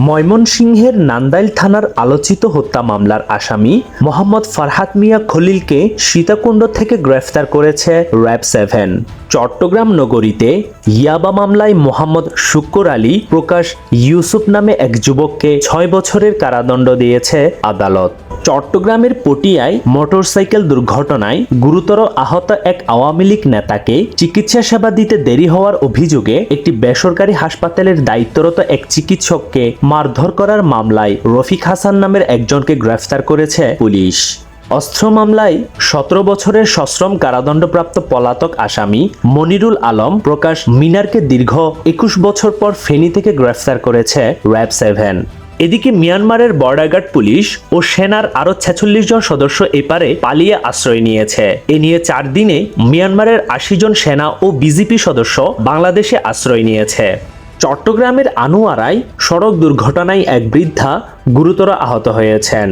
ময়মনসিংহের নান্দাইল থানার আলোচিত হত্যা মামলার আসামি মোহাম্মদ ফারহাত মিয়া খলিলকে সীতাকুণ্ড থেকে গ্রেফতার করেছে র্যাব সেভেন। চট্টগ্রাম নগরীতে ইয়াবা মামলায় মোহাম্মদ শুক্কর আলী, প্রকাশ ইউসুফ নামে এক যুবককে ছয় বছরের কারাদণ্ড দিয়েছে আদালত। চট্টগ্রামের পটিয়ায় মোটরসাইকেল দুর্ঘটনায় গুরুতর আহত এক আওয়ামী লীগ নেতাকে চিকিৎসা সেবা দিতে দেরি হওয়ার অভিযোগে একটি বেসরকারি হাসপাতালের দায়িত্বরত এক চিকিৎসককে মারধর করার মামলায় রফিক হাসান নামের একজনকে গ্রেফতার করেছে পুলিশ। অস্ত্র মামলায় সতেরো বছরের সশ্রম কারাদণ্ডপ্রাপ্ত পলাতক আসামি মনিরুল আলম প্রকাশ মিনারকে দীর্ঘ একুশ বছর পর ফেনী থেকে গ্রেফতার করেছে র্যাব সেভেন। এদিকে মিয়ানমারের বর্ডার গার্ড পুলিশ ও সেনার আরও ছেচল্লিশ জন সদস্য এপারে পালিয়ে আশ্রয় নিয়েছে। এ নিয়ে চার দিনে মিয়ানমারের আশি জন সেনা ও বিজেপি সদস্য বাংলাদেশে আশ্রয় নিয়েছে। চট্টগ্রামের আনোয়ারায় সড়ক দুর্ঘটনায় এক বৃদ্ধা গুরুতর আহত হয়েছেন।